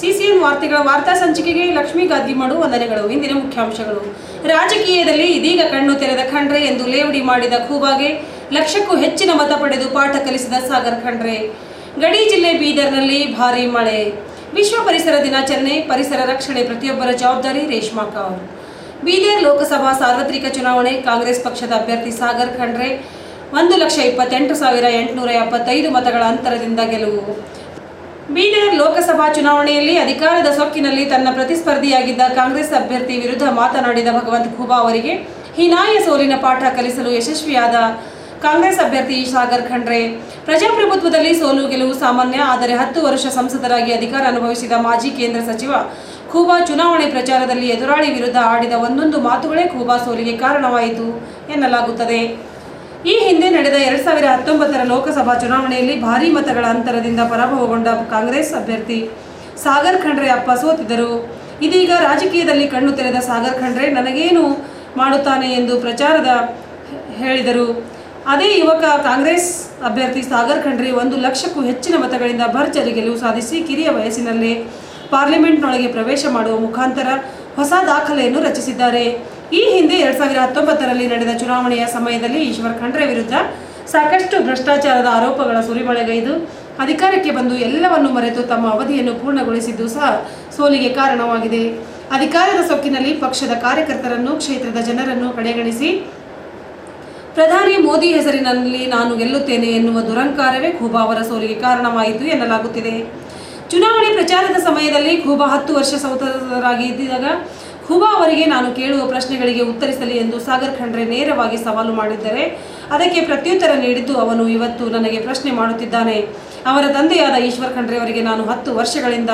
CCN ವಾರ್ತೆಗಳ ವಾರ್ತಾ ಸಂಚಿಕೆಗೆ ಲಕ್ಷ್ಮೀ ಗಾದ್ದಿಮಾಡು ವಂದನೆಗಳು ಇಂದಿನ ಮುಖ್ಯಾಂಶಗಳು. ರಾಜಕೀಯದಲ್ಲಿ ಇದೀಗ ಕಣ್ಣು ತೆರೆದ ಖಂಡ್ರೆ ಎಂದು ಲೇವಡಿ ಮಾಡಿದ ಖೂಬಾಗೆ ಲಕ್ಷಕ್ಕೂ ಹೆಚ್ಚಿನ ಮತ ಪಡೆದು ಪಾಠ ಕಲಿಸಿದ ಸಾಗರ್ ಖಂಡ್ರೆ. ಗಡಿ ಜಿಲ್ಲೆ ಬೀದರ್ನಲ್ಲಿ ಭಾರಿ ಮಳೆ. ವಿಶ್ವ ಪರಿಸರ ದಿನಾಚರಣೆ, ಪರಿಸರ ರಕ್ಷಣೆ ಪ್ರತಿಯೊಬ್ಬರ ಜವಾಬ್ದಾರಿ ರೇಷ್ಮಾ ಕೌರ್ ಬೀದರ್ ಲೋಕಸಭಾ ಸಾರ್ವತ್ರಿಕ ಚುನಾವಣೆ, ಕಾಂಗ್ರೆಸ್ ಪಕ್ಷದ ಅಭ್ಯರ್ಥಿ ಸಾಗರ್ ಖಂಡ್ರೆ, ಒಂದು ಲಕ್ಷ ಇಪ್ಪತ್ತೆಂಟು ಸಾವಿರ ಎಂಟುನೂರ ಎಪ್ಪತ್ತೈದು ಮತಗಳ ಅಂತರದಿಂದ ಗೆಲುವು. ಬೀದರ್ ಲೋಕಸಭಾ ಚುನಾವಣೆಯಲ್ಲಿ ಅಧಿಕಾರದ ಸೊಕ್ಕಿನಲ್ಲಿ ತನ್ನ ಪ್ರತಿಸ್ಪರ್ಧಿಯಾಗಿದ್ದ ಕಾಂಗ್ರೆಸ್ ಅಭ್ಯರ್ಥಿ ವಿರುದ್ಧ ಮಾತನಾಡಿದ ಭಗವಂತ ಖೂಬಾ ಅವರಿಗೆ ಹೀನಾಯ ಸೋಲಿನ ಪಾಠ ಕಲಿಸಲು ಯಶಸ್ವಿಯಾದ ಕಾಂಗ್ರೆಸ್ ಅಭ್ಯರ್ಥಿ ಸಾಗರ್ ಖಂಡ್ರೆ. ಪ್ರಜಾಪ್ರಭುತ್ವದಲ್ಲಿ ಸೋಲು ಗೆಲುವು ಸಾಮಾನ್ಯ, ಆದರೆ ಹತ್ತು ವರ್ಷ ಸಂಸದರಾಗಿ ಅಧಿಕಾರ ಅನುಭವಿಸಿದ ಮಾಜಿ ಕೇಂದ್ರ ಸಚಿವ ಖೂಬಾ ಚುನಾವಣೆ ಪ್ರಚಾರದಲ್ಲಿ ಎದುರಾಳಿ ವಿರುದ್ಧ ಆಡಿದ ಒಂದೊಂದು ಮಾತುಗಳೇ ಖೂಬಾ ಸೋಲಿಗೆ ಕಾರಣವಾಯಿತು ಎನ್ನಲಾಗುತ್ತದೆ. ಈ ಹಿಂದೆ ನಡೆದ ಎರಡ್ ಸಾವಿರ ಹತ್ತೊಂಬತ್ತರ ಲೋಕಸಭಾ ಚುನಾವಣೆಯಲ್ಲಿ ಭಾರಿ ಮತಗಳ ಅಂತರದಿಂದ ಪರಾಭವಗೊಂಡ ಕಾಂಗ್ರೆಸ್ ಅಭ್ಯರ್ಥಿ ಸಾಗರ್ ಖಂಡ್ರೆ ಅಪ್ಪ ಸೋತಿದ್ದರು. ಇದೀಗ ರಾಜಕೀಯದಲ್ಲಿ ಕಣ್ಣು ತೆರೆದ ಸಾಗರ್ ಖಂಡ್ರೆ ನನಗೇನು ಮಾಡುತ್ತಾನೆ ಎಂದು ಪ್ರಚಾರದ ಹೇಳಿದರು. ಅದೇ ಯುವಕ ಕಾಂಗ್ರೆಸ್ ಅಭ್ಯರ್ಥಿ ಸಾಗರ್ ಖಂಡ್ರೆ ಒಂದು ಲಕ್ಷಕ್ಕೂ ಹೆಚ್ಚಿನ ಮತಗಳಿಂದ ಭರ್ಜರಿ ಗೆಲುವು ಸಾಧಿಸಿ ಕಿರಿಯ ವಯಸ್ಸಿನಲ್ಲೇ ಪಾರ್ಲಿಮೆಂಟ್ನೊಳಗೆ ಪ್ರವೇಶ ಮಾಡುವ ಮುಖಾಂತರ ಹೊಸ ದಾಖಲೆಯನ್ನು ರಚಿಸಿದ್ದಾರೆ. ಈ ಹಿಂದೆ ಎರಡ್ ಸಾವಿರದ ಹತ್ತೊಂಬತ್ತರಲ್ಲಿ ನಡೆದ ಚುನಾವಣೆಯ ಸಮಯದಲ್ಲಿ ಈಶ್ವರ್ ಖಂಡ್ರೆ ವಿರುದ್ಧ ಸಾಕಷ್ಟು ಭ್ರಷ್ಟಾಚಾರದ ಆರೋಪಗಳ ಸುರಿಮಳೆಗೈದು. ಅಧಿಕಾರಕ್ಕೆ ಬಂದು ಎಲ್ಲವನ್ನು ಮರೆತು ತಮ್ಮ ಅವಧಿಯನ್ನು ಪೂರ್ಣಗೊಳಿಸಿದ್ದು ಸಹ ಸೋಲಿಗೆ ಕಾರಣವಾಗಿದೆ. ಅಧಿಕಾರದ ಸೊಕ್ಕಿನಲ್ಲಿ ಪಕ್ಷದ ಕಾರ್ಯಕರ್ತರನ್ನು, ಕ್ಷೇತ್ರದ ಜನರನ್ನು ಕಡೆಗಣಿಸಿ, ಪ್ರಧಾನಿ ಮೋದಿ ಹೆಸರಿನಲ್ಲಿ ನಾನು ಗೆಲ್ಲುತ್ತೇನೆ ಎನ್ನುವ ದುರಂಕಾರವೇ ಖೂಬಾ ಅವರ ಸೋಲಿಗೆ ಕಾರಣವಾಯಿತು ಎನ್ನಲಾಗುತ್ತಿದೆ. ಚುನಾವಣೆ ಪ್ರಚಾರದ ಸಮಯದಲ್ಲಿ ಖೂಬಾ ಹತ್ತು ವರ್ಷ ಸಂಸದರಾಗಿ ಖೂಬಾ ಅವರಿಗೆ ನಾನು ಕೇಳುವ ಪ್ರಶ್ನೆಗಳಿಗೆ ಉತ್ತರಿಸಲಿ ಎಂದು ಸಾಗರ್ ಖಂಡ್ರೆ ನೇರವಾಗಿ ಸವಾಲು ಮಾಡಿದ್ದರೆ ಅದಕ್ಕೆ ಪ್ರತ್ಯುತ್ತರ ನೀಡಿದ್ದು ಅವನು ಇವತ್ತು ನನಗೆ ಪ್ರಶ್ನೆ ಮಾಡುತ್ತಿದ್ದಾನೆ. ಅವರ ತಂದೆಯಾದ ಈಶ್ವರ್ ಖಂಡ್ರೆ ಅವರಿಗೆ ನಾನು ಹತ್ತು ವರ್ಷಗಳಿಂದ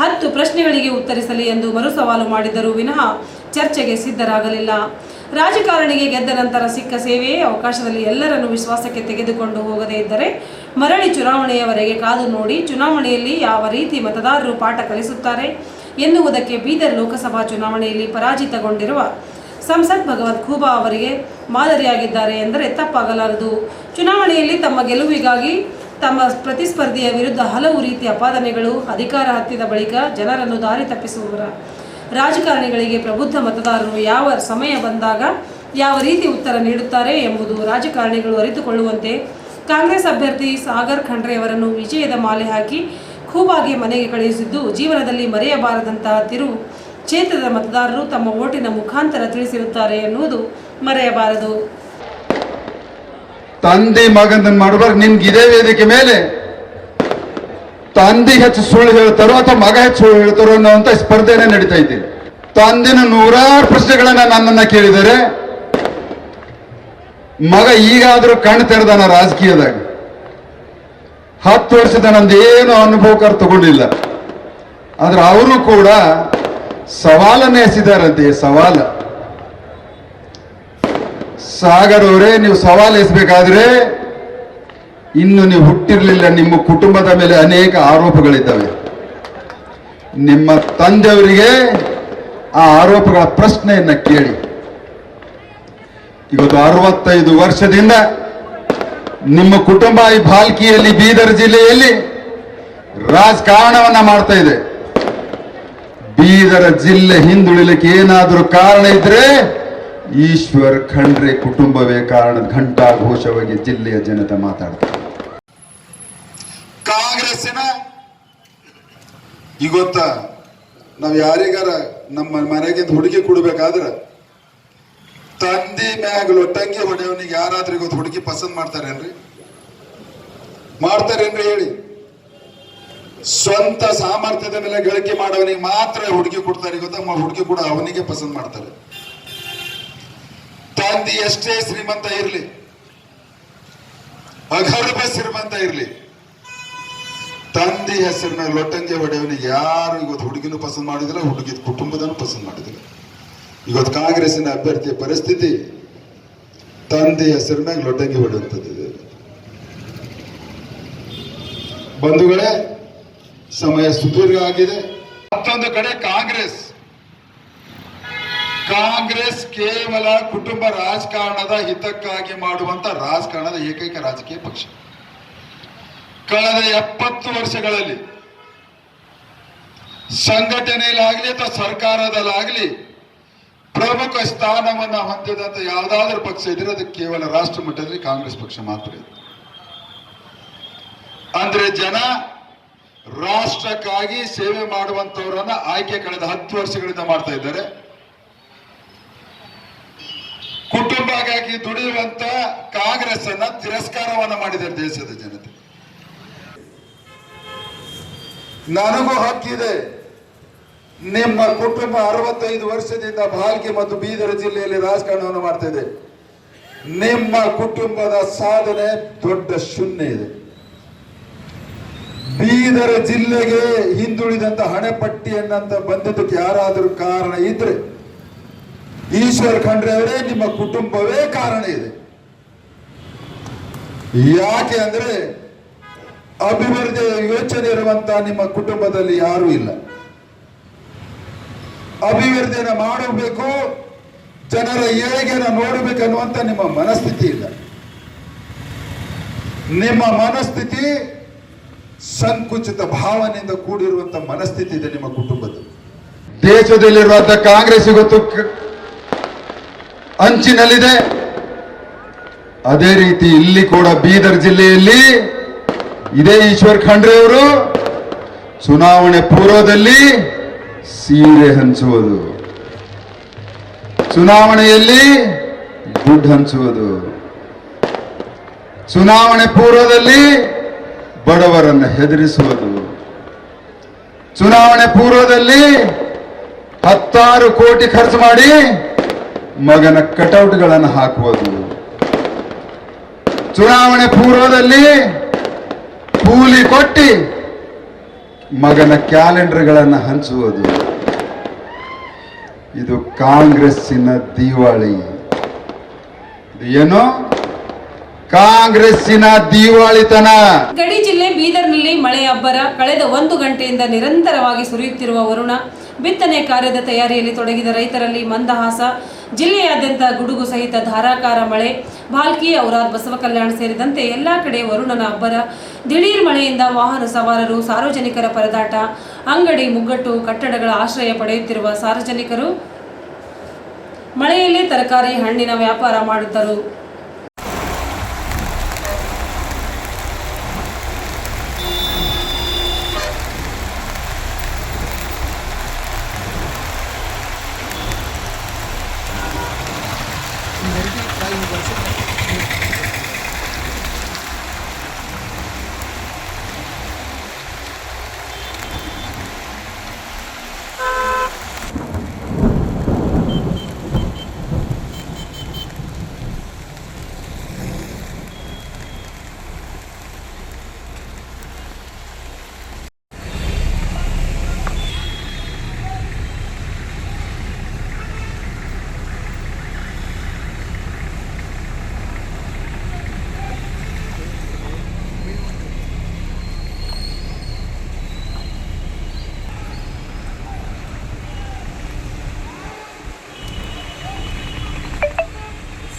ಹತ್ತು ಪ್ರಶ್ನೆಗಳಿಗೆ ಉತ್ತರಿಸಲಿ ಎಂದು ಮರು ಸವಾಲು ಮಾಡಿದ್ದರು ವಿನಃ ಚರ್ಚೆಗೆ ಸಿದ್ಧರಾಗಲಿಲ್ಲ. ರಾಜಕಾರಣಿಗೆ ಗೆದ್ದ ನಂತರ ಸಿಕ್ಕ ಸೇವೆಯೇ ಅವಕಾಶದಲ್ಲಿ ಎಲ್ಲರನ್ನು ವಿಶ್ವಾಸಕ್ಕೆ ತೆಗೆದುಕೊಂಡು ಹೋಗದೇ ಇದ್ದರೆ ಮರಳಿ ಚುನಾವಣೆಯವರೆಗೆ ಕಾದು ನೋಡಿ ಚುನಾವಣೆಯಲ್ಲಿ ಯಾವ ರೀತಿ ಮತದಾರರು ಪಾಠ ಕಲಿಸುತ್ತಾರೆ? ಎನ್ನುವುದಕ್ಕೆ ಬೀದರ್ ಲೋಕಸಭಾ ಚುನಾವಣೆಯಲ್ಲಿ ಪರಾಜಿತಗೊಂಡಿರುವ ಸಂಸತ್ ಭಗವತ್ ಖೂಬಾ ಅವರಿಗೆ ಮಾದರಿಯಾಗಿದ್ದಾರೆ ಎಂದರೆ ತಪ್ಪಾಗಲಾರದು. ಚುನಾವಣೆಯಲ್ಲಿ ತಮ್ಮ ಗೆಲುವಿಗಾಗಿ ತಮ್ಮ ಪ್ರತಿಸ್ಪರ್ಧಿಯ ವಿರುದ್ಧ ಹಲವು ರೀತಿಯ ಅಪಾದನೆಗಳು, ಅಧಿಕಾರ ಹತ್ತಿದ ಬಳಿಕ ಜನರನ್ನು ದಾರಿ ತಪ್ಪಿಸುವವರ ರಾಜಕಾರಣಿಗಳಿಗೆ ಪ್ರಬುದ್ಧ ಮತದಾರರು ಯಾವ ಸಮಯ ಬಂದಾಗ ಯಾವ ರೀತಿ ಉತ್ತರ ನೀಡುತ್ತಾರೆ ಎಂಬುದು ರಾಜಕಾರಣಿಗಳು ಅರಿತುಕೊಳ್ಳುವಂತೆ ಕಾಂಗ್ರೆಸ್ ಅಭ್ಯರ್ಥಿ ಸಾಗರ್ ಖಂಡ್ರೆ ಅವರನ್ನು ವಿಜಯದ ಮಾಲೆ ಹಾಕಿ ಖೂಬಾಗೆ ಮನೆಗೆ ಕಳುಹಿಸಿದ್ದು ಜೀವನದಲ್ಲಿ ಮರೆಯಬಾರದಂತಹ ತಿರು ಕ್ಷೇತ್ರದ ಮತದಾರರು ತಮ್ಮ ಓಟಿನ ಮುಖಾಂತರ ತಿಳಿಸಿರುತ್ತಾರೆ ಎನ್ನುವುದು ಮರೆಯಬಾರದು. ತಂದೆ ಮಗನನ್ನು ಮಾಡುವಾಗ ನಿಮ್ಗೆ ಇದೇ ವೇದಿಕೆ ಮೇಲೆ ತಂದೆ ಹೆಚ್ಚು ಸುಳ್ಳು ಹೇಳ್ತಾರೋ ಅಥವಾ ಮಗ ಹೆಚ್ಚು ಸುಳ್ಳು ಹೇಳ್ತಾರೋ ಅನ್ನೋಂಥ ಸ್ಪರ್ಧೆನೇ ನಡೀತಾ ಇದೆ ತಂದಿನ ನೂರಾರು ಪ್ರಶ್ನೆಗಳನ್ನ ನನ್ನನ್ನ ಕೇಳಿದರೆ ಮಗ ಈಗಾದ್ರೂ ಕಣ್ಣು ತೆರೆದಾನ ರಾಜಕೀಯದಾಗ. ಹತ್ತು ವರ್ಷದ ನಂದೇನು ಅನುಭವಕರ್ ತಗೊಂಡಿಲ್ಲ ಆದ್ರೆ ಅವರು ಕೂಡ ಸವಾಲನ್ನೇ ಎಸಿದಾರಂತೆ ಸವಾಲ. ಸಾಗರ್ ಅವರೇ, ನೀವು ಸವಾಲು ಎಸಬೇಕಾದ್ರೆ ಇನ್ನು ನೀವು ಹುಟ್ಟಿರಲಿಲ್ಲ, ನಿಮ್ಮ ಕುಟುಂಬದ ಮೇಲೆ ಅನೇಕ ಆರೋಪಗಳಿದ್ದಾವೆ. ನಿಮ್ಮ ತಂದೆಯವರಿಗೆ ಆ ಆರೋಪಗಳ ಪ್ರಶ್ನೆಯನ್ನ ಕೇಳಿ. ಇವತ್ತು ಅರವತ್ತೈದು ವರ್ಷದಿಂದ ನಿಮ್ಮ ಕುಟುಂಬ ಈ ಭಾಲ್ಕಿಯಲ್ಲಿ ಬೀದರ್ ಜಿಲ್ಲೆಯಲ್ಲಿ ರಾಜಕಾರಣವನ್ನ ಮಾಡ್ತಾ ಇದೆ. ಬೀದರ ಜಿಲ್ಲೆ ಹಿಂದುಳಿಲಿಕ್ಕೆ ಏನಾದರೂ ಕಾರಣ ಇದ್ರೆ ಈಶ್ವರ್ ಖಂಡ್ರೆ ಕುಟುಂಬವೇ ಕಾರಣ ಘಂಟಾ ಘೋಷವಾಗಿ ಜಿಲ್ಲೆಯ ಜನತೆ ಮಾತಾಡ್ತಾರೆ. ಕಾಂಗ್ರೆಸ್ಸಿನ ಇವತ್ತ ನಾವು ಯಾರಿಗಾರ ನಮ್ಮ ಮನೆಗಿಂದ ಹುಡುಗಿ ಕೊಡ್ಬೇಕಾದ್ರ ಮ್ಯಾಗ ಲೊಟ್ಟಂಗಿ ಹೊಡೆಯವನಿಗೆ ಯಾರಾದ್ರೂ ಇವತ್ತು ಹುಡುಗಿ ಪಸಂದ್ ಮಾಡ್ತಾರೇನ್ರಿ? ಮಾಡ್ತಾರೇನ್ರಿ ಹೇಳಿ. ಸ್ವಂತ ಸಾಮರ್ಥ್ಯದ ಮೇಲೆ ಗಳಿಕೆ ಮಾಡೋವನಿಗೆ ಮಾತ್ರ ಹುಡುಗಿ ಕೊಡ್ತಾರೆ, ಗೊತ್ತಾ? ಹುಡುಗಿ ಕೂಡ ಅವನಿಗೆ ಪಸಂದ್ ಮಾಡ್ತಾರೆ. ತಂದಿ ಎಷ್ಟೇ ಶ್ರೀಮಂತ ಇರ್ಲಿ, ಅಗರ್ಭ ಶ್ರೀಮಂತ ಇರ್ಲಿ, ತಂದೆ ಹೆಸರಿನ ಲೊಟ್ಟಂಗೆ ಹೊಡೆಯವನಿಗೆ ಯಾರು ಇವತ್ತು ಹುಡುಗಿನೂ ಪಸಂದ್ ಮಾಡಿದಿಲ್ಲ ಹುಡುಗಿ ಕುಟುಂಬದನ್ನು ಪಸಂದ್ ಮಾಡಿದಿಲ್ಲ. ಇವತ್ತು ಕಾಂಗ್ರೆಸ್ಸಿನ ಅಭ್ಯರ್ಥಿಯ ಪರಿಸ್ಥಿತಿ ತಂದೆ ಹೆಸರ ಮ್ಯಾಗ ಲೊಟ್ಟಂಗಿ ಹೊಡೆಯುವಂಥದ್ದು ಬಂಧುಗಳೇ, ಸಮಯ ಸುದೀರ್ಘ ಆಗಿದೆ. ಮತ್ತೊಂದು ಕಡೆ ಕಾಂಗ್ರೆಸ್. ಕಾಂಗ್ರೆಸ್ ಕೇವಲ ಕುಟುಂಬ ರಾಜಕಾರಣದ ಹಿತಕ್ಕಾಗಿ ಮಾಡುವಂತ ರಾಜಕಾರಣದ ಏಕೈಕ ರಾಜಕೀಯ ಪಕ್ಷ. ಕಳೆದ ಎಪ್ಪತ್ತು ವರ್ಷಗಳಲ್ಲಿ ಸಂಘಟನೆಯಲ್ಲಾಗಲಿ ಅಥವಾ ಸರ್ಕಾರದಲ್ಲಾಗ್ಲಿ ಪ್ರಮುಖ ಸ್ಥಾನವನ್ನ ಹೊಂದಿದಂತ ಯಾವುದಾದ್ರೂ ಪಕ್ಷ ಇದ್ರೆ ಅದು ಕೇವಲ ರಾಷ್ಟ್ರ ಮಟ್ಟದಲ್ಲಿ ಕಾಂಗ್ರೆಸ್ ಪಕ್ಷ ಮಾತ್ರ ಇದೆ. ಅಂದ್ರೆ ಜನ ರಾಷ್ಟ್ರಕ್ಕಾಗಿ ಸೇವೆ ಮಾಡುವಂತವರನ್ನ ಆಯ್ಕೆ ಕಳೆದ ಹತ್ತು ವರ್ಷಗಳಿಂದ ಮಾಡ್ತಾ ಇದ್ದಾರೆ. ಕುಟುಂಬಕ್ಕಾಗಿ ದುಡಿಯುವಂತ ಕಾಂಗ್ರೆಸ್ ಅನ್ನ ತಿರಸ್ಕಾರವನ್ನ ಮಾಡಿದ್ದಾರೆ ದೇಶದ ಜನತೆ. ನನಗೂ ಹಕ್ಕಿದೆ. ನಿಮ್ಮ ಕುಟುಂಬ ಅರವತ್ತೈದು ವರ್ಷದಿಂದ ಭಾಲ್ಕಿ ಮತ್ತು ಬೀದರ್ ಜಿಲ್ಲೆಯಲ್ಲಿ ರಾಜಕಾರಣವನ್ನು ಮಾಡ್ತಾ ಇದೆ. ನಿಮ್ಮ ಕುಟುಂಬದ ಸಾಧನೆ ದೊಡ್ಡ ಶೂನ್ಯ ಇದೆ. ಬೀದರ್ ಜಿಲ್ಲೆಗೆ ಹಿಂದುಳಿದಂತ ಹಣೆಪಟ್ಟಿಯನ್ನಂತ ಬಂದಿದ್ದಕ್ಕೆ ಯಾರಾದರೂ ಕಾರಣ ಇದ್ರೆ, ಈಶ್ವರ್ ಖಂಡ್ರೆ ಅವರೇ ನಿಮ್ಮ ಕುಟುಂಬವೇ ಕಾರಣ ಇದೆ. ಯಾಕೆ ಅಂದ್ರೆ ಅಭಿವೃದ್ಧಿ ಯೋಚನೆ ಇರುವಂತ ನಿಮ್ಮ ಕುಟುಂಬದಲ್ಲಿ ಯಾರೂ ಇಲ್ಲ. ಅಭಿವೃದ್ಧಿಯನ್ನು ಮಾಡಬೇಕು, ಜನರ ಏಳಿಗೆಯನ್ನು ನೋಡಬೇಕನ್ನುವಂತ ನಿಮ್ಮ ಮನಸ್ಥಿತಿ ಇಲ್ಲ ನಿಮ್ಮ ಮನಸ್ಥಿತಿ ಸಂಕುಚಿತ ಭಾವನೆಯಿಂದ ಕೂಡಿರುವಂತ ಮನಸ್ಥಿತಿ ಇದೆ ನಿಮ್ಮ ಕುಟುಂಬದ ದೇಶದಲ್ಲಿರುವಂತ ಕಾಂಗ್ರೆಸ್ ಇವತ್ತು ಅಂಚಿನಲ್ಲಿದೆ. ಅದೇ ರೀತಿ ಇಲ್ಲಿ ಕೂಡ ಬೀದರ್ ಜಿಲ್ಲೆಯಲ್ಲಿ ಇದೇ ಈಶ್ವರ್ ಖಂಡ್ರೆ ಅವರು ಚುನಾವಣೆ ಪೂರ್ವದಲ್ಲಿ ಸೀರೆ ಹಂಚುವುದು. ಚುನಾವಣೆಯಲ್ಲಿ ದುಡ್ಡು ಹಂಚುವುದು. ಚುನಾವಣೆ ಪೂರ್ವದಲ್ಲಿ ಬಡವರನ್ನು ಹೆದರಿಸುವುದು. ಚುನಾವಣೆ ಪೂರ್ವದಲ್ಲಿ ಹತ್ತಾರು ಕೋಟಿ ಖರ್ಚು ಮಾಡಿ ಮಗನ ಕಟೌಟ್ಗಳನ್ನು ಹಾಕುವುದು. ಚುನಾವಣೆ ಪೂರ್ವದಲ್ಲಿ ಕೂಲಿ ಕೊಟ್ಟಿ ಮಗನ ಕ್ಯಾಲೆಂಡರ್ಗಳನ್ನು ಹಂಚುವುದು. ಇದು ಕಾಂಗ್ರೆಸ್ಸಿನ ದಿವಾಳಿ. ಇದು ಏನು? ಕಾಂಗ್ರೆಸ್ಸಿನ ದಿವಾಳಿತನ. ಗಡಿ ಜಿಲ್ಲೆ ಬೀದರ್ನಲ್ಲಿ ಮಳೆ ಅಬ್ಬರ ಕಳೆದ ಒಂದು ಗಂಟೆಯಿಂದ ನಿರಂತರವಾಗಿ ಸುರಿಯುತ್ತಿರುವ ವರುಣ ಬಿತ್ತನೆ ಕಾರ್ಯದ ತಯಾರಿಯಲ್ಲಿ ತೊಡಗಿದ ರೈತರಲ್ಲಿ ಮಂದಹಾಸ. ಜಿಲ್ಲೆಯಾದ್ಯಂತ ಗುಡುಗು ಸಹಿತ ಧಾರಾಕಾರ ಮಳೆ. ಭಾಲ್ಕಿ ಔರಾದ್, ಬಸವ ಕಲ್ಯಾಣ ಸೇರಿದಂತೆ ಎಲ್ಲಾ ಕಡೆ ವರುಣನ ಅಬ್ಬರ. ದಿಢೀರ್ ಮಳೆಯಿಂದ ವಾಹನ ಸವಾರರು, ಸಾರ್ವಜನಿಕರ ಪರದಾಟ. ಅಂಗಡಿ, ಮುಗ್ಗಟ್ಟು, ಕಟ್ಟಡಗಳ ಆಶ್ರಯ ಪಡೆಯುತ್ತಿರುವ ಸಾರ್ವಜನಿಕರು ಮಳೆಯಲ್ಲಿ ತರಕಾರಿ, ಹಣ್ಣಿನ ವ್ಯಾಪಾರ ಮಾಡುತ್ತರು.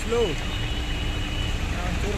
ಸ್ಲೋ ಒಂಚೂರು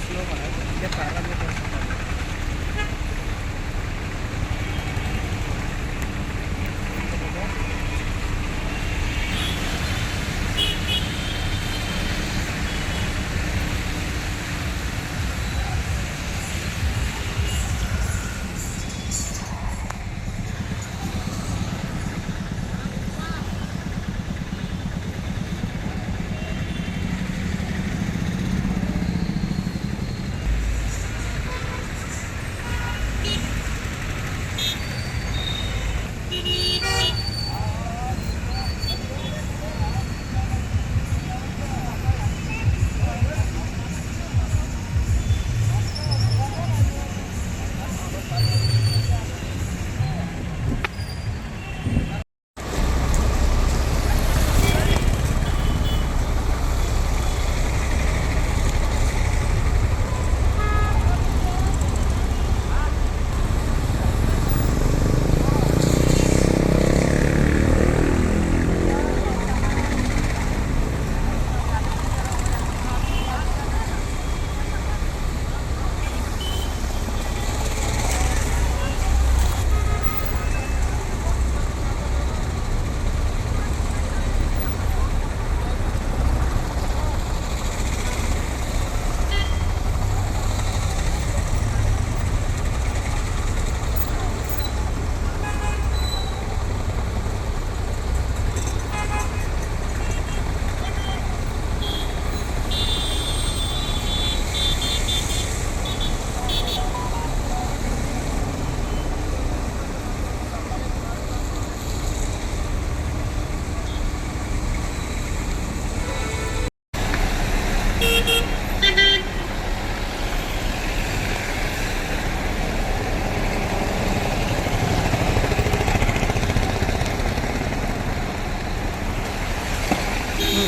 ಈ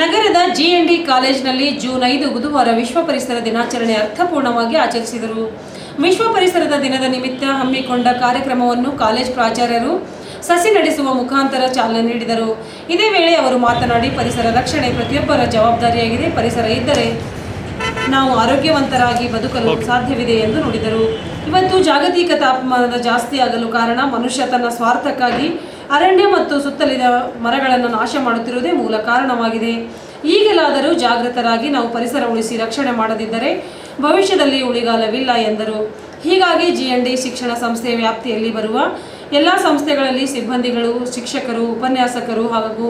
ನಗರದ ಜಿಎನ್ಡಿ ಕಾಲೇಜಿನಲ್ಲಿ ಜೂನ್ ಐದು ಬುಧವಾರ ವಿಶ್ವ ಪರಿಸರ ದಿನಾಚರಣೆ ಅರ್ಥಪೂರ್ಣವಾಗಿ ಆಚರಿಸಿದರು. ವಿಶ್ವ ಪರಿಸರದ ದಿನದ ನಿಮಿತ್ತ ಹಮ್ಮಿಕೊಂಡ ಕಾರ್ಯಕ್ರಮವನ್ನು ಕಾಲೇಜ್ ಪ್ರಾಚಾರ್ಯರು ಸಸಿ ನಡೆಸುವ ಮುಖಾಂತರ ಚಾಲನೆ ನೀಡಿದರು. ಇದೇ ವೇಳೆ ಅವರು ಮಾತನಾಡಿ ಪರಿಸರ ರಕ್ಷಣೆ ಪ್ರತಿಯೊಬ್ಬರ ಜವಾಬ್ದಾರಿಯಾಗಿದೆ. ಪರಿಸರ ಇದ್ದರೆ ನಾವು ಆರೋಗ್ಯವಂತರಾಗಿ ಬದುಕಲು ಸಾಧ್ಯವಿದೆ ಎಂದು ನುಡಿದರು. ಇವತ್ತು ಜಾಗತಿಕ ತಾಪಮಾನದ ಜಾಸ್ತಿ ಆಗಲು ಕಾರಣ ಮನುಷ್ಯ ತನ್ನ ಸ್ವಾರ್ಥಕ್ಕಾಗಿ ಅರಣ್ಯ ಮತ್ತು ಸುತ್ತಲಿನ ಮರಗಳನ್ನು ನಾಶ ಮಾಡುತ್ತಿರುವುದೇ ಮೂಲ ಕಾರಣವಾಗಿದೆ. ಈಗಲಾದರೂ ಜಾಗೃತರಾಗಿ ನಾವು ಪರಿಸರ ಉಳಿಸಿ ರಕ್ಷಣೆ ಮಾಡದಿದ್ದರೆ ಭವಿಷ್ಯದಲ್ಲಿ ಉಳಿಗಾಲವಿಲ್ಲ ಎಂದರು. ಹೀಗಾಗಿ ಜಿಎನ್ಡಿ ಶಿಕ್ಷಣ ಸಂಸ್ಥೆ ವ್ಯಾಪ್ತಿಯಲ್ಲಿ ಬರುವ ಎಲ್ಲ ಸಂಸ್ಥೆಗಳಲ್ಲಿ ಸಿಬ್ಬಂದಿಗಳು, ಶಿಕ್ಷಕರು, ಉಪನ್ಯಾಸಕರು ಹಾಗೂ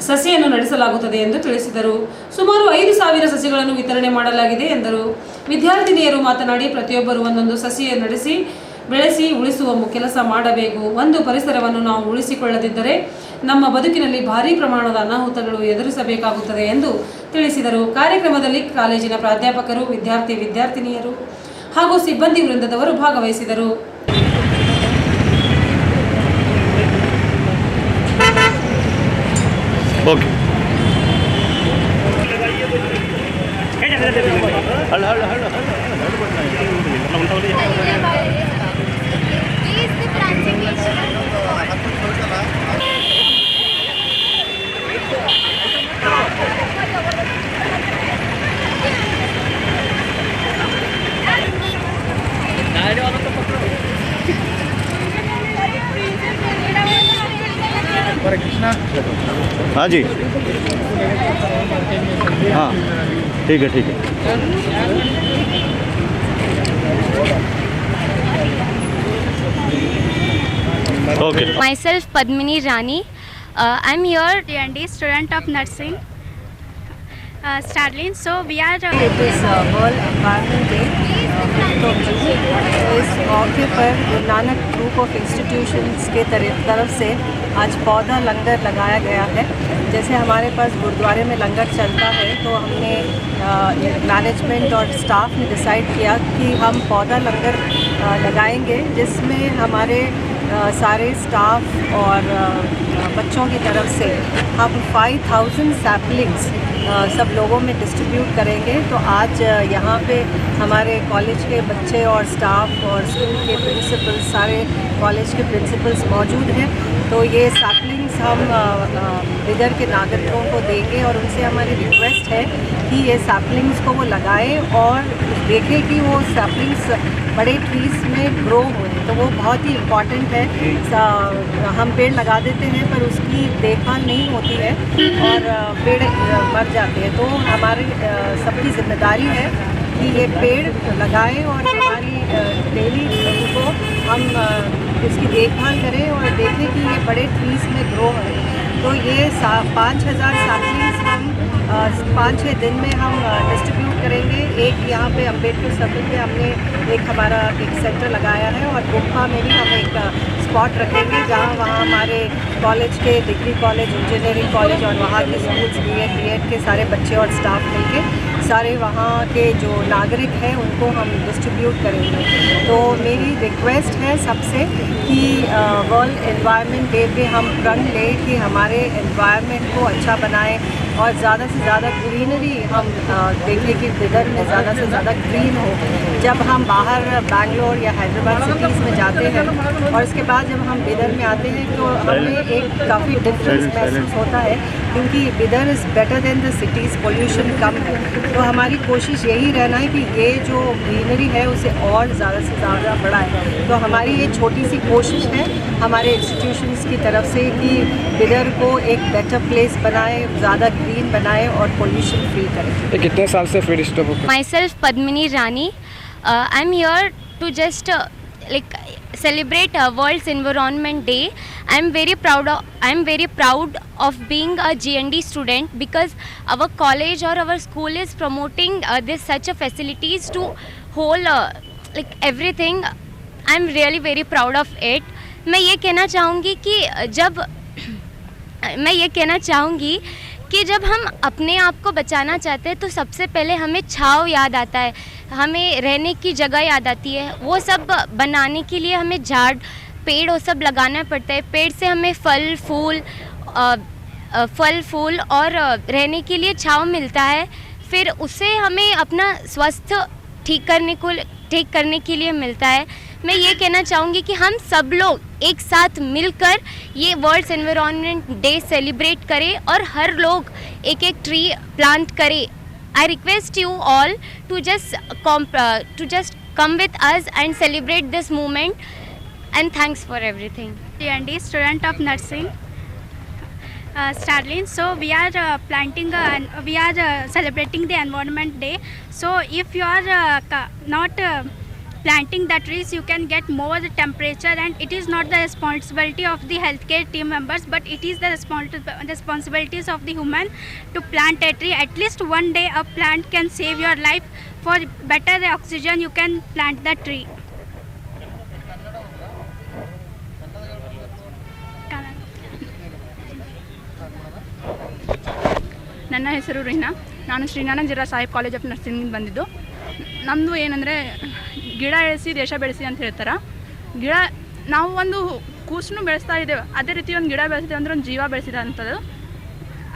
ಸಸಿಯನ್ನು ನಡೆಸಲಾಗುತ್ತದೆ ಎಂದು ತಿಳಿಸಿದರು. ಸುಮಾರು ಐದು ಸಾವಿರ ಸಸಿಗಳನ್ನು ವಿತರಣೆ ಮಾಡಲಾಗಿದೆ ಎಂದರು. ವಿದ್ಯಾರ್ಥಿನಿಯರು ಮಾತನಾಡಿ, ಪ್ರತಿಯೊಬ್ಬರು ಒಂದೊಂದು ಸಸಿಯ ನಡೆಸಿ, ಬೆಳೆಸಿ, ಉಳಿಸುವ ಕೆಲಸ ಮಾಡಬೇಕು. ಒಂದು ಪರಿಸರವನ್ನು ನಾವು ಉಳಿಸಿಕೊಳ್ಳದಿದ್ದರೆ ನಮ್ಮ ಬದುಕಿನಲ್ಲಿ ಭಾರೀ ಪ್ರಮಾಣದ ಅನಾಹುತಗಳು ಎದುರಿಸಬೇಕಾಗುತ್ತದೆ ಎಂದು ತಿಳಿಸಿದರು. ಕಾರ್ಯಕ್ರಮದಲ್ಲಿ ಕಾಲೇಜಿನ ಪ್ರಾಧ್ಯಾಪಕರು ವಿದ್ಯಾರ್ಥಿ ವಿದ್ಯಾರ್ಥಿನಿಯರು ಹಾಗೂ ಸಿಬ್ಬಂದಿ ವೃಂದದವರು ಭಾಗವಹಿಸಿದರು. ಓಕೆ. Please हाँ जी। हाँ ठीक है ठीक है। Okay. Myself Padmini Rani I am your D and D student of nursing Starlin so we are it is world day तो इस मौके पर Guru Nanak group of institutions के तरफ़ से आज पौधा लंगर लगाया गया है। जैसे हमारे पास गुरुद्वारे में लंगर चलता है तो हमने मैनेजमेंट और स्टाफ ने डिसाइड किया कि हम पौधा लंगर लगाएँगे, जिसमें हमारे सारे स्टाफ और बच्चों की तरफ़ से हम 5000 सैपलिंग्स सब लोगों में डिस्ट्रीब्यूट करेंगे। तो आज यहाँ पे हमारे कॉलेज के बच्चे और स्टाफ और स्कूल के प्रिंसिपल सारे कॉलेज के प्रिंसिपल्स मौजूद हैं। तो ये सैपलिंग्स हम इधर के नागरिकों को देंगे और उनसे हमारी रिक्वेस्ट है कि ये सैपलिंग्स को वो लगाएँ और देखें कि वो सैपलिंग्स बड़े ट्रीज में ग्रो हुए तो वो बहुत ही इंपॉर्टेंट है। हम पेड़ लगा देते हैं पर उसकी देखभाल नहीं होती है और पेड़ मर जाते हैं। तो हमारी सबकी ज़िम्मेदारी है कि ये पेड़ लगाएँ और हमारी डेली उनको हम इसकी देखभाल करें और देखें कि ये बड़े ट्रीज में ग्रो है। तो ये पाँच हज़ार सैपलिंग्स हम पाँच छः दिन में हम डिस्ट्रीब्यूट करेंगे। एक यहाँ पे अंबेडकर सर्कल पे हमने एक हमारा एक सेंटर लगाया है और गुफा में भी हम एक स्पॉट रखेंगे जहाँ वहाँ हमारे कॉलेज के डिग्री कॉलेज इंजीनियरिंग कॉलेज और वहाँ के schools B Ed B Ed के सारे बच्चे और स्टाफ मिलके सारे वहाँ के जो नागरिक हैं, उनको हम डिस्ट्रीब्यूट करेंगे। तो मेरी रिक्वेस्ट है सबसे कि वर्ल्ड एनवायरनमेंट डे पे हम प्रण लें कि हमारे एनवायरनमेंट को अच्छा बनाएँ और ज़्यादा से ज़्यादा ग्रीनरी हम देखें कि दिगर में ज़्यादा से ज़्यादा ग्रीन हो। जब हम बाहर बैंगलोर या हैदराबाद सिटीज़ में जाते हैं और इसके बाद जब हम इधर में आते हैं तो हमें एक काफ़ी डिफरेंस महसूस होता है। क्योंकि Bidar is better than the cities pollution कम है। तो हमारी कोशिश यही रहना है कि ये जो ग्रीनरी है उसे और ज़्यादा से ज़्यादा बढ़ाए। तो हमारी ये छोटी सी कोशिश है हमारे इंस्टीट्यूशंस की तरफ़ से कि बिदर को एक बेटर प्लेस बनाए ज़्यादा ग्रीन बनाए और पोल्यूशन फ्री करें। ये कितने साल से स्टॉप होकर myself Padmini Rani. Uh, I'm here to just uh, like celebrate uh, World's Environment Day. I'm very proud. Of, I'm very proud of being a GND student because our college or our school is promoting uh, this such a facilities to whole uh, like everything. I'm really very proud of it. मैं ये कहना चाहूँगी कि जब मैं ये कहना चाहूँगी कि जब हम अपने आप को बचाना चाहते हैं तो सबसे पहले हमें छाव याद आता है हमें रहने की जगह याद आती है। वो सब बनाने के लिए हमें झाड़ पेड़ वो सब लगाना पड़ता है। पेड़ से हमें फल फूल अ, अ, फल फूल और रहने के लिए छाँव मिलता है। फिर उससे हमें अपना स्वास्थ्य ठीक करने को ठीक करने के लिए मिलता है। मैं ये कहना चाहूँगी कि हम सब लोग एक साथ मिलकर ये वर्ल्ड एनवायरनमेंट डे सेलिब्रेट करें और हर लोग एक एक ट्री प्लांट करें। I request you all to just come to just come with us and celebrate this moment and thanks for everything and the student of nursing Starlin so we are planting we are celebrating the environment day so if you are not planting the trees, you can get more the temperature, and it is not the responsibility of the healthcare team members, but it is the respons- responsibilities of the human to plant a tree. At least one day, a plant can save your life. For better oxygen, you can plant the tree. ನನ್ನ ಹೆಸರು ರೀನಾ ನಾನು Shrinarayana Jira Saheb college of nursing ಬಂದಿದ್ದು ನಮ್ಮದು ಏನಂದರೆ ಗಿಡ ಬೆಳೆಸಿ ದೇಶ ಬೆಳೆಸಿ ಅಂತ ಹೇಳ್ತಾರೆ. ಗಿಡ ನಾವು ಒಂದು ಕೂಸನ್ನು ಬೆಳೆಸ್ತಾ ಇದ್ದೇವೆ. ಅದೇ ರೀತಿ ಒಂದು ಗಿಡ ಬೆಳೆಸಿದೆ ಅಂದ್ರೆ ಒಂದು ಜೀವ ಬೆಳೆಸಿದೆ ಅಂಥದ್ದು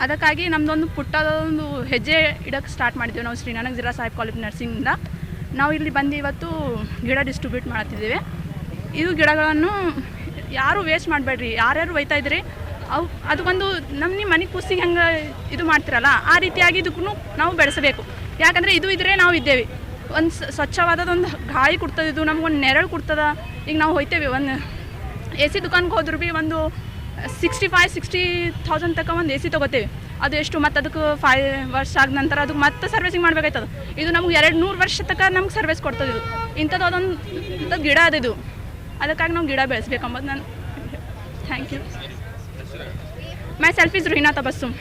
ಅದಕ್ಕಾಗಿ ನಮ್ಮದೊಂದು ಪುಟ್ಟದೊಂದು ಹೆಜ್ಜೆ ಇಡಕ್ಕೆ ಸ್ಟಾರ್ಟ್ ಮಾಡಿದ್ದೇವೆ. ನಾವು ಶ್ರೀ ನನಗ ಜಿಲ್ಲಾ ಸಾಹೇಬ್ ಕಾಲೇಜ್ ನರ್ಸಿಂಗಿಂದ ನಾವು ಇಲ್ಲಿ ಬಂದು ಇವತ್ತು ಗಿಡ ಡಿಸ್ಟ್ರಿಬ್ಯೂಟ್ ಮಾಡ್ತಿದ್ದೇವೆ. ಇದು ಗಿಡಗಳನ್ನು ಯಾರು ವೇಸ್ಟ್ ಮಾಡಬೇಡ್ರಿ? ಯಾರ್ಯಾರು ಒಯ್ತಾ ಇದ್ರಿ ಅವು ಅದಕ್ಕೊಂದು ನಮ್ಮ ನಿಮ್ಮ ಮನೆ ಕೂಸಿಗೆ ಹೆಂಗೆ ಇದು ಮಾಡ್ತಿರಲ್ಲ, ಆ ರೀತಿಯಾಗಿ ಇದಕ್ಕೂ ನಾವು ಬೆಳೆಸಬೇಕು. ಯಾಕಂದರೆ ಇದು ಇದ್ರೆ ನಾವು ಇದ್ದೇವೆ. ಒಂದು ಸ್ವಚ್ಛವಾದದೊಂದು ಗಾಳಿ ಕೊಡ್ತದೆ ಇದು ನಮ್ಗೊಂದು ನೆರಳು ಕೊಡ್ತದೆ. ಈಗ ನಾವು ಹೋಯ್ತೇವೆ, ಒಂದು ಎ ಸಿ ದುಕಾನ್ಗೆ ಹೋದ್ರು ಭೀ ಒಂದು ಸಿಕ್ಸ್ಟಿ ಫೈವ್ ಸಿಕ್ಸ್ಟಿ ಥೌಸಂಡ್ ತಕ ಒಂದು ಎ ಸಿ ತೊಗೋತೇವೆ. ಅದು ಎಷ್ಟು, ಮತ್ತು ಅದಕ್ಕೆ ಫೈವ್ ವರ್ಷ ಆದ ನಂತರ ಅದಕ್ಕೆ ಮತ್ತೆ ಸರ್ವಿಸಿಂಗ್ ಮಾಡ್ಬೇಕಾಯ್ತದ. ಇದು ನಮ್ಗೆ ಎರಡು ನೂರು ವರ್ಷ ತನಕ ನಮ್ಗೆ ಸರ್ವಿಸ್ ಕೊಡ್ತದೆ ಇದು. ಇಂಥದ್ದು ಅದೊಂದು ಗಿಡ ಅದಿದು ಅದಕ್ಕಾಗಿ ನಾವು ಗಿಡ ಬೆಳೆಸ್ಬೇಕು ಅಂಬೋದು ನಾನು thank you myself is Ruhina Tabassum